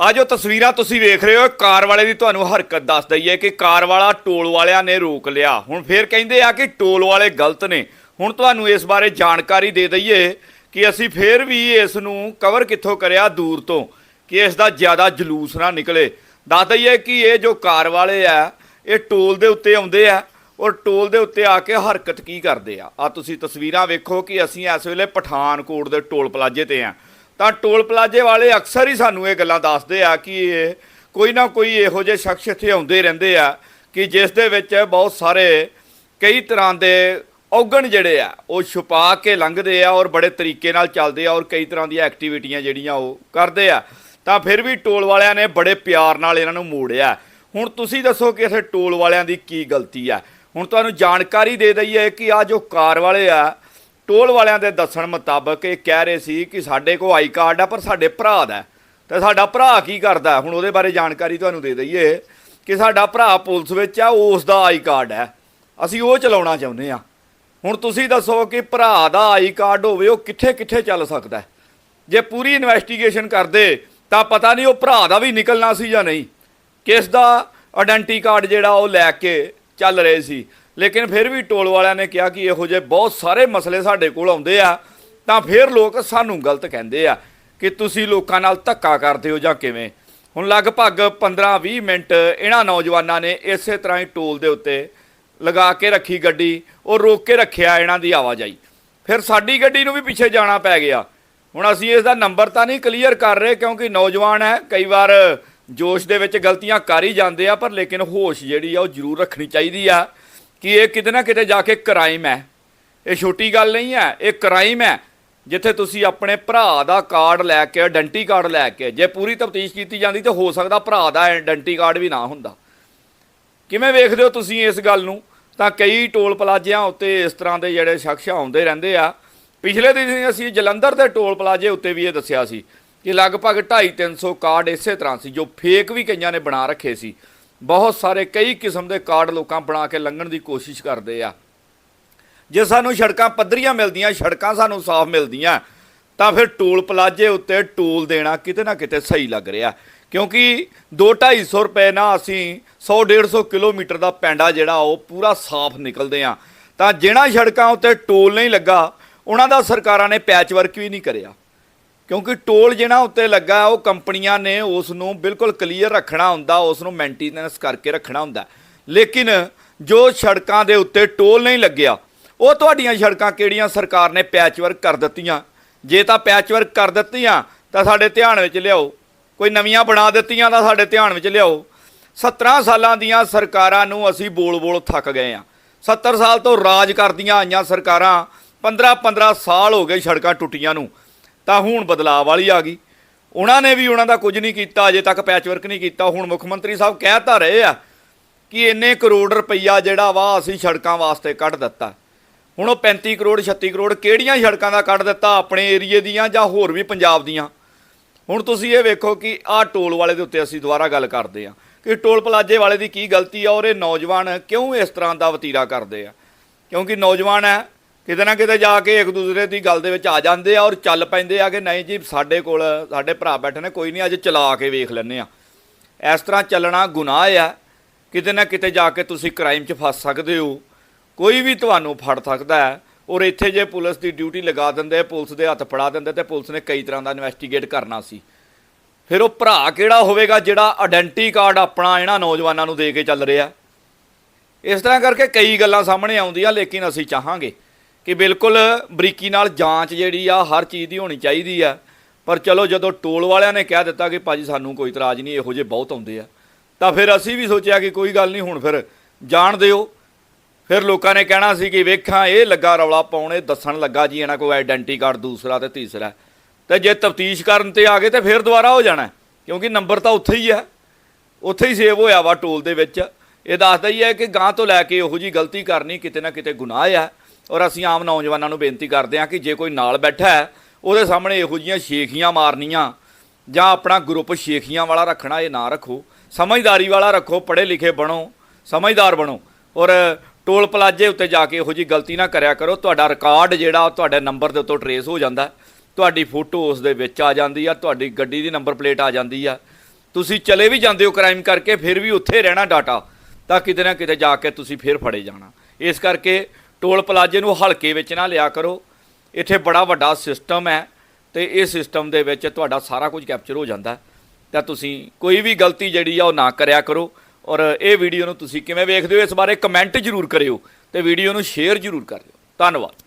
ਆ ਜੋ ਤਸਵੀਰਾਂ ਤੁਸੀਂ ਵੇਖ ਰਹੇ ਹੋ ਕਾਰ ਵਾਲੇ ਦੀ ਤੁਹਾਨੂੰ ਹਰਕਤ ਦੱਸ ਦਈਏ ਕਿ ਕਾਰ ਵਾਲਾ ਟੋਲ ਵਾਲਿਆਂ ਨੇ ਰੋਕ ਲਿਆ। ਹੁਣ ਫੇਰ ਕਹਿੰਦੇ ਆ ਕਿ ਟੋਲ ਵਾਲੇ ਗਲਤ ਨੇ। ਹੁਣ ਤੁਹਾਨੂੰ ਇਸ ਬਾਰੇ ਜਾਣਕਾਰੀ ਦੇ ਦਈਏ ਕਿ ਅਸੀਂ ਫੇਰ ਵੀ ਇਸ ਨੂੰ ਕਵਰ ਕਿੱਥੋਂ ਕਰਿਆ ਦੂਰ ਤੋਂ, ਕਿ ਇਸ ਦਾ ਜ਼ਿਆਦਾ ਜਲੂਸ ਨਾ ਨਿਕਲੇ। ਦੱਸ ਦਈਏ ਕਿ ਇਹ ਜੋ ਕਾਰ ਵਾਲੇ ਆ, ਇਹ ਟੋਲ ਦੇ ਉੱਤੇ ਆਉਂਦੇ ਆ ਔਰ ਟੋਲ ਦੇ ਉੱਤੇ ਆ ਕੇ ਹਰਕਤ ਕੀ ਕਰਦੇ ਆ? ਆ ਤੁਸੀਂ ਤਸਵੀਰਾਂ ਵੇਖੋ ਕਿ ਅਸੀਂ ਇਸ ਵੇਲੇ ਪਠਾਨਕੋਟ ਦੇ ਟੋਲ ਪਲਾਜ਼ੇ ਤੇ ਆ। ਤਾਂ ਟੋਲ ਪਲਾਜ਼ੇ ਵਾਲੇ ਅਕਸਰ ਹੀ ਸਾਨੂੰ ਇਹ ਗੱਲਾਂ ਦੱਸਦੇ ਆ ਕਿ ਇਹ ਕੋਈ ਨਾ ਕੋਈ ਇਹੋ ਜਿਹੇ ਸ਼ਖਸ ਇੱਥੇ ਆਉਂਦੇ ਰਹਿੰਦੇ ਆ ਕਿ ਜਿਸ ਦੇ ਵਿੱਚ ਬਹੁਤ ਸਾਰੇ ਕਈ ਤਰ੍ਹਾਂ ਦੇ ਔਗਣ ਜਿਹੜੇ ਆ, ਉਹ ਛੁਪਾ ਕੇ ਲੰਘਦੇ ਆ ਔਰ ਬੜੇ ਤਰੀਕੇ ਨਾਲ ਚੱਲਦੇ ਆ ਔਰ ਕਈ ਤਰ੍ਹਾਂ ਦੀਆਂ ਐਕਟੀਵਿਟੀਆਂ ਜਿਹੜੀਆਂ ਉਹ ਕਰਦੇ ਆ। ਤਾਂ ਫਿਰ ਵੀ ਟੋਲ ਵਾਲਿਆਂ ਨੇ ਬੜੇ ਪਿਆਰ ਨਾਲ ਇਹਨਾਂ ਨੂੰ ਮੋੜਿਆ। ਹੁਣ ਤੁਸੀਂ ਦੱਸੋ ਕਿ ਇਥੇ ਟੋਲ ਵਾਲਿਆਂ ਦੀ ਕੀ ਗਲਤੀ ਆ? ਹੁਣ ਤੁਹਾਨੂੰ ਜਾਣਕਾਰੀ ਦੇ ਦਈਏ ਕਿ ਆ ਜੋ ਕਾਰ ਵਾਲੇ ਆ ਟੋਲ ਵਾਲਿਆਂ ਦੇ ਦੱਸਣ ਮੁਤਾਬਕ ਇਹ ਕਹਿ ਰਹੇ ਸੀ ਕਿ ਸਾਡੇ ਕੋਲ ਆਈ ਕਾਰਡ ਆ, ਪਰ ਸਾਡੇ ਭਰਾ ਦਾ ਹੈ। ਤੇ ਸਾਡਾ ਭਰਾ ਕੀ ਕਰਦਾ ਹੁਣ ਉਹਦੇ ਬਾਰੇ ਜਾਣਕਾਰੀ ਤੁਹਾਨੂੰ ਦੇ ਦਈਏ ਕਿ ਸਾਡਾ ਭਰਾ ਪੁਲਿਸ ਵਿੱਚ ਆ ਉਸ ਦਾ ਆਈ ਕਾਰਡ ਹੈ। ਅਸੀਂ ਉਹ ਚਲਾਉਣਾ ਚਾਹੁੰਦੇ ਆ ਹੁਣ ਤੁਸੀਂ ਦੱਸੋ ਕਿ ਭਰਾ ਦਾ ਆਈ ਕਾਰਡ ਹੋਵੇ, ਉਹ ਕਿੱਥੇ ਕਿੱਥੇ ਚੱਲ ਸਕਦਾ ਜੇ ਪੂਰੀ ਇਨਵੈਸਟੀਗੇਸ਼ਨ ਕਰਦੇ, ਤਾਂ ਪਤਾ ਨਹੀਂ ਉਹ ਭਰਾ ਦਾ ਵੀ ਨਿਕਲਣਾ ਸੀ ਜਾਂ ਨਹੀਂ। ਕਿਸ ਦਾ ਆਇਡੈਂਟੀ ਕਾਰਡ ਜਿਹੜਾ ਉਹ ਲੈ ਕੇ ਚੱਲ ਰਹੇ ਸੀ? ਲੇਕਿਨ ਫਿਰ ਵੀ ਟੋਲ ਵਾਲਿਆਂ ਨੇ ਕਿਹਾ ਕਿ ਇਹੋ ਜਿਹੇ ਬਹੁਤ ਸਾਰੇ ਮਸਲੇ ਸਾਡੇ ਕੋਲ ਆਉਂਦੇ ਆ, ਤਾਂ ਫਿਰ ਲੋਕ ਸਾਨੂੰ ਗਲਤ ਕਹਿੰਦੇ ਆ ਕਿ ਤੁਸੀਂ ਲੋਕਾਂ ਨਾਲ ਧੱਕਾ ਕਰਦੇ ਹੋ ਜਾਂ ਕਿਵੇਂ? ਹੁਣ ਲਗਭਗ 15-20 ਮਿੰਟ ਇਹਨਾਂ ਨੌਜਵਾਨਾਂ ਨੇ ਇਸੇ ਤਰ੍ਹਾਂ ਹੀ ਟੋਲ ਦੇ ਉੱਤੇ ਲਗਾ ਕੇ ਰੱਖੀ ਗੱਡੀ, ਉਹ ਰੋਕ ਕੇ ਰੱਖਿਆ ਇਹਨਾਂ ਦੀ ਆਵਾਜਾਈ। ਫਿਰ ਸਾਡੀ ਗੱਡੀ ਨੂੰ ਵੀ ਪਿੱਛੇ ਜਾਣਾ ਪੈ ਗਿਆ। ਹੁਣ ਅਸੀਂ ਇਸ ਦਾ ਨੰਬਰ ਤਾਂ ਨਹੀਂ ਕਲੀਅਰ ਕਰ ਰਹੇ ਕਿਉਂਕਿ ਨੌਜਵਾਨ ਹੈ, ਕਈ ਵਾਰ ਜੋਸ਼ ਦੇ ਵਿੱਚ ਗਲਤੀਆਂ ਕਰ ਹੀ ਜਾਂਦੇ ਆ, ਪਰ ਲੇਕਿਨ ਹੋਸ਼ ਜਿਹੜੀ ਆ ਉਹ ਜ਼ਰੂਰ ਰੱਖਣੀ ਚਾਹੀਦੀ ਆ। ਕਿ ਇਹ ਕਿਤੇ ਨਾ ਕਿਤੇ ਜਾ ਕੇ ਕ੍ਰਾਈਮ ਹੈ। ਇਹ ਛੋਟੀ ਗੱਲ ਨਹੀਂ ਹੈ, ਇਹ ਕ੍ਰਾਈਮ ਹੈ। ਜਿੱਥੇ ਤੁਸੀਂ ਆਪਣੇ ਭਰਾ ਦਾ ਕਾਰਡ ਲੈ ਕੇ ਆਇਡੈਂਟੀ ਕਾਰਡ ਲੈ ਕੇ, ਜੇ ਪੂਰੀ ਤਫਤੀਸ਼ ਕੀਤੀ ਜਾਂਦੀ ਤਾਂ ਹੋ ਸਕਦਾ ਭਰਾ ਦਾ ਆਇਡੈਂਟੀ ਕਾਰਡ ਵੀ ਨਾ ਹੁੰਦਾ। ਕਿਵੇਂ ਵੇਖਦੇ ਹੋ ਤੁਸੀਂ ਇਸ ਗੱਲ ਨੂੰ? ਤਾਂ ਕਈ ਟੋਲ ਪਲਾਜ਼ਿਆਂ ਉੱਤੇ ਇਸ ਤਰ੍ਹਾਂ ਦੇ ਜਿਹੜੇ ਸ਼ਖਸ ਆਉਂਦੇ ਰਹਿੰਦੇ ਆ। ਪਿਛਲੇ ਦਿਨ ਅਸੀਂ ਜਲੰਧਰ ਦੇ ਟੋਲ ਪਲਾਜ਼ੇ ਉੱਤੇ ਵੀ ਇਹ ਦੱਸਿਆ ਸੀ ਕਿ ਲਗਭਗ 2.5 300 ਕਾਰਡ ਇਸੇ ਤਰ੍ਹਾਂ ਸੀ, ਜੋ ਫੇਕ ਵੀ ਕਈਆਂ ਨੇ ਬਣਾ ਰੱਖੇ ਸੀ। ਬਹੁਤ ਸਾਰੇ ਕਈ ਕਿਸਮ ਦੇ ਕਾਰਡ ਲੋਕਾਂ ਬਣਾ ਕੇ ਲੰਘਣ ਦੀ ਕੋਸ਼ਿਸ਼ ਕਰਦੇ ਆ। ਜੇ ਸਾਨੂੰ ਸੜਕਾਂ ਪੱਧਰੀਆਂ ਮਿਲਦੀਆਂ, ਸੜਕਾਂ ਸਾਨੂੰ ਸਾਫ਼ ਮਿਲਦੀਆਂ, ਤਾਂ ਫਿਰ ਟੋਲ ਪਲਾਜ਼ੇ ਉੱਤੇ ਟੋਲ ਦੇਣਾ ਕਿਤੇ ਨਾ ਕਿਤੇ ਸਹੀ ਲੱਗ ਰਿਹਾ। ਕਿਉਂਕਿ 2-250 ਰੁਪਏ ਨਾਲ ਅਸੀਂ 100-150 ਕਿਲੋਮੀਟਰ ਦਾ ਪੈਂਡਾ ਜਿਹੜਾ ਉਹ ਪੂਰਾ ਸਾਫ਼ ਨਿਕਲਦੇ ਆ। ਤਾਂ ਜਿਹੜਾ ਸੜਕਾਂ ਉੱਤੇ ਟੋਲ ਨਹੀਂ ਲੱਗਾ, ਉਹਨਾਂ ਦਾ ਸਰਕਾਰਾਂ ਨੇ ਪੈਚ ਵਰਕ ਵੀ ਨਹੀਂ ਕਰਿਆ। ਕਿਉਂਕਿ ਟੋਲ ਜਿਹੜਾ ਉੱਤੇ ਲੱਗਾ, ਉਹ ਕੰਪਨੀਆਂ ਨੇ ਉਸ ਨੂੰ ਬਿਲਕੁਲ ਕਲੀਅਰ ਰੱਖਣਾ ਹੁੰਦਾ ਉਸ ਨੂੰ ਮੇਨਟੇਨੈਂਸ ਕਰਕੇ ਰੱਖਣਾ ਹੁੰਦਾ। ਲੇਕਿਨ ਜੋ ਸੜਕਾਂ ਦੇ ਉੱਤੇ ਟੋਲ ਨਹੀਂ ਲੱਗਿਆ, ਉਹ ਤੁਹਾਡੀਆਂ ਸੜਕਾਂ ਕਿਹੜੀਆਂ? ਸਰਕਾਰ ਨੇ ਪੈਚ ਵਰਕ ਕਰ ਦਿੱਤੀਆਂ। ਜੇ ਤਾਂ ਪੈਚ ਵਰਕ ਕਰ ਦਿੱਤੀਆਂ, ਤਾਂ ਸਾਡੇ ਧਿਆਨ ਵਿੱਚ ਲਿਆਓ। ਕੋਈ ਨਵੀਆਂ ਬਣਾ ਦਿੱਤੀਆਂ, ਤਾਂ ਸਾਡੇ ਧਿਆਨ ਵਿੱਚ ਲਿਆਓ। 17 ਸਾਲਾਂ ਦੀਆਂ ਸਰਕਾਰਾਂ ਨੂੰ ਅਸੀਂ ਬੋਲ-ਬੋਲ ਥੱਕ ਗਏ ਆ। 70 ਸਾਲ ਤੋਂ ਰਾਜ ਕਰਦੀਆਂ ਆਈਆਂ ਸਰਕਾਰਾਂ 15-15 ਸਾਲ ਹੋ ਗਏ ਸੜਕਾਂ ਟੁੱਟੀਆਂ ਨੂੰ। ਤਾਂ ਹੁਣ ਬਦਲਾਅ ਵਾਲੀ ਆ ਗਈ। ਉਹਨਾਂ ਨੇ ਵੀ ਉਹਨਾਂ ਦਾ ਕੁਝ ਨਹੀਂ ਕੀਤਾ, ਅਜੇ ਤੱਕ ਪੈਚ ਵਰਕ ਨਹੀਂ ਕੀਤਾ। ਹੁਣ ਮੁੱਖ ਮੰਤਰੀ ਸਾਹਿਬ ਕਹਿ ਤਾਂ ਰਹੇ ਆ ਕਿ ਇੰਨੇ ਕਰੋੜ ਰੁਪਈਆ ਜਿਹੜਾ ਵਾ ਅਸੀਂ ਸੜਕਾਂ ਵਾਸਤੇ ਕੱਢ ਦਿੱਤਾ। ਹੁਣ ਉਹ 35 ਕਰੋੜ 36 ਕਰੋੜ ਕਿਹੜੀਆਂ ਸੜਕਾਂ ਦਾ ਕੱਢ ਦਿੱਤਾ? ਆਪਣੇ ਏਰੀਏ ਦੀਆਂ ਜਾਂ ਹੋਰ ਵੀ ਪੰਜਾਬ ਦੀਆਂ? ਹੁਣ ਤੁਸੀਂ ਇਹ ਵੇਖੋ ਕਿ ਆਹ ਟੋਲ ਵਾਲੇ ਦੇ ਉੱਤੇ ਅਸੀਂ ਦੁਬਾਰਾ ਗੱਲ ਕਰਦੇ ਆ ਕਿ ਟੋਲ ਪਲਾਜ਼ੇ ਵਾਲੇ ਦੀ ਕੀ ਗਲਤੀ ਆ, ਔਰ ਇਹ ਨੌਜਵਾਨ ਕਿਉਂ ਇਸ ਤਰ੍ਹਾਂ ਦਾ ਵਤੀਰਾ ਕਰਦੇ ਆ? ਕਿਉਂਕਿ ਨੌਜਵਾਨ ਹੈ ਕਿਤੇ ਨਾ ਕਿਤੇ ਜਾ ਕੇ ਇੱਕ ਦੂਸਰੇ ਦੀ ਗੱਲ ਦੇ ਵਿੱਚ ਆ ਜਾਂਦੇ ਆ ਔਰ ਚੱਲ ਪੈਂਦੇ ਆ ਕਿ ਨਹੀਂ ਜੀ, ਸਾਡੇ ਕੋਲ, ਸਾਡੇ ਭਰਾ ਬੈਠੇ ਨੇ, ਕੋਈ ਨਹੀਂ, ਅੱਜ ਚਲਾ ਕੇ ਵੇਖ ਲੈਂਦੇ ਆ। ਇਸ ਤਰ੍ਹਾਂ ਚੱਲਣਾ ਗੁਨਾਹ ਆ। ਕਿਤੇ ਨਾ ਕਿਤੇ ਜਾ ਕੇ ਤੁਸੀਂ ਕ੍ਰਾਈਮ 'ਚ ਫਸ ਸਕਦੇ ਹੋ। ਕੋਈ ਵੀ ਤੁਹਾਨੂੰ ਫੜ ਸਕਦਾ ਹੈ। ਔਰ ਇੱਥੇ ਜੇ ਪੁਲਿਸ ਦੀ ਡਿਊਟੀ ਲਗਾ ਦਿੰਦੇ, ਪੁਲਿਸ ਦੇ ਹੱਥ ਫੜਾ ਦਿੰਦੇ, ਤੇ ਪੁਲਿਸ ਨੇ ਕਈ ਤਰ੍ਹਾਂ ਦਾ ਇਨਵੈਸਟੀਗੇਟ ਕਰਨਾ ਸੀ। ਫਿਰ ਉਹ ਭਰਾ ਕਿਹੜਾ ਹੋਵੇਗਾ ਜਿਹੜਾ ਆਇਡੈਂਟੀ ਕਾਰਡ ਆਪਣਾ ਇਹਨਾਂ ਨੌਜਵਾਨਾਂ ਨੂੰ ਦੇ ਕੇ ਚੱਲ ਰਿਹਾ? ਇਸ ਤਰ੍ਹਾਂ ਕਰਕੇ ਕਈ ਗੱਲਾਂ ਸਾਹਮਣੇ ਆਉਂਦੀਆਂ, ਲੇਕਿਨ ਅਸੀਂ ਚਾਹਾਂਗੇ ਕਿ ਬਿਲਕੁਲ ਬਰੀਕੀ ਨਾਲ ਜਾਂਚ ਜਿਹੜੀ ਆ ਹਰ ਚੀਜ਼ ਦੀ ਹੋਣੀ ਚਾਹੀਦੀ ਆ। ਪਰ ਚਲੋ ਜਦੋਂ ਟੋਲ ਵਾਲਿਆਂ ਨੇ ਕਹਿ ਦਿੱਤਾ ਕਿ ਭਾਜੀ ਸਾਨੂੰ ਕੋਈ ਇਤਰਾਜ਼ ਨਹੀਂ, ਇਹੋ ਜਿਹੇ ਬਹੁਤ ਆਉਂਦੇ ਆ। ਤਾਂ ਫਿਰ ਅਸੀਂ ਵੀ ਸੋਚਿਆ ਕਿ ਕੋਈ ਗੱਲ ਨਹੀਂ, ਹੁਣ ਫਿਰ ਜਾਣ ਦਿਓ। ਫਿਰ ਲੋਕਾਂ ਨੇ ਕਹਿਣਾ ਸੀ ਕਿ ਵੇਖਾਂ, ਇਹ ਲੱਗਾ ਰੌਲਾ ਪਾਉਣੇ, ਦੱਸਣ ਲੱਗਾ ਜੀ ਇਹਨਾਂ ਕੋਲ ਆਇਡੈਂਟੀ ਕਾਰਡ ਦੂਸਰਾ ਤੇ ਤੀਸਰਾ। ਤੇ ਜੇ ਤਫਤੀਸ਼ ਕਰਨ ਤੇ ਆ ਗਏ ਤੇ ਫਿਰ ਦੁਬਾਰਾ ਹੋ ਜਾਣਾ, ਕਿਉਂਕਿ ਨੰਬਰ ਤਾਂ ਉੱਥੇ ਹੀ ਹੈ ਉੱਥੇ ਹੀ ਸੇਵ ਹੋਇਆ ਵਾ ਟੋਲ ਦੇ ਵਿੱਚ। ਇਹ ਦੱਸਦਾ ਹੀ ਹੈ ਕਿ ਗਾਂ ਤੋਂ ਲੈ ਕੇ ਉਹੋ ਜੀ ਗਲਤੀ ਕਰਨੀ ਕਿਤੇ ਨਾ ਕਿਤੇ ਗੁਨਾਹ ਆ। ਔਰ ਅਸੀਂ ਆਮ ਨੌਜਵਾਨਾਂ ਨੂੰ ਬੇਨਤੀ ਕਰਦੇ ਹਾਂ ਕਿ ਜੇ ਕੋਈ ਨਾਲ ਬੈਠਾ ਹੈ, ਉਹਦੇ ਸਾਹਮਣੇ ਇਹੋ ਜੀਆਂ ਸ਼ੇਖੀਆਂ ਮਾਰਨੀਆਂ ਜਾਂ ਆਪਣਾ ਗਰੁੱਪ ਸ਼ੇਖੀਆਂ ਵਾਲਾ ਰੱਖਣਾ ਇਹ ਨਾ ਰੱਖੋ। ਸਮਝਦਾਰੀ ਵਾਲਾ ਰੱਖੋ, ਪੜ੍ਹੇ ਲਿਖੇ ਬਣੋ, ਸਮਝਦਾਰ ਬਣੋ। ਔਰ ਟੋਲ ਪਲਾਜ਼ੇ ਉੱਤੇ ਜਾ ਕੇ ਇਹੋ ਜੀ ਗਲਤੀ ਨਾ ਕਰਿਆ ਕਰੋ। ਤੁਹਾਡਾ ਰਿਕਾਰਡ ਜਿਹੜਾ ਤੁਹਾਡੇ ਨੰਬਰ ਦੇ ਉੱਤੋਂ ਟਰੇਸ ਹੋ ਜਾਂਦਾ। ਤੁਹਾਡੀ ਫੋਟੋ ਉਸ ਦੇ ਵਿੱਚ ਆ ਜਾਂਦੀ ਆ, ਤੁਹਾਡੀ ਗੱਡੀ ਦੀ ਨੰਬਰ ਪਲੇਟ ਆ ਜਾਂਦੀ ਆ। ਤੁਸੀਂ ਚਲੇ ਵੀ ਜਾਂਦੇ ਹੋ ਕ੍ਰਾਈਮ ਕਰਕੇ, ਫਿਰ ਵੀ ਉੱਥੇ ਰਹਿਣਾ ਡਾਟਾ, ਤਾਂ ਕਿਤੇ ਨਾ ਕਿਤੇ ਜਾ ਕੇ ਤੁਸੀਂ ਫਿਰ ਫੜੇ ਜਾਣਾ। ਇਸ ਕਰਕੇ ਟੋਲ ਪਲਾਜ਼ੇ ਨੂੰ ਹਲਕੇ ਵਿੱਚ ਨਾ ਲਿਆ ਕਰੋ। ਇੱਥੇ ਬੜਾ ਵੱਡਾ ਸਿਸਟਮ ਹੈ ਤੇ ਇਹ ਸਿਸਟਮ ਦੇ ਵਿੱਚ ਤੁਹਾਡਾ ਸਾਰਾ ਕੁਝ ਕੈਪਚਰ ਹੋ ਜਾਂਦਾ ਤਾਂ ਤੁਸੀਂ ਕੋਈ ਵੀ ਗਲਤੀ ਜਿਹੜੀ ਆ ਉਹ ਨਾ ਕਰਿਆ ਕਰੋ ਔਰ ਇਹ ਵੀਡੀਓ ਨੂੰ ਤੁਸੀਂ ਕਿਵੇਂ ਵੇਖਦੇ ਹੋ ਇਸ ਬਾਰੇ ਕਮੈਂਟ ਜ਼ਰੂਰ ਕਰਿਓ ਤੇ ਵੀਡੀਓ ਨੂੰ ਸ਼ੇਅਰ ਜ਼ਰੂਰ ਕਰ ਦਿਓ। ਧੰਨਵਾਦ।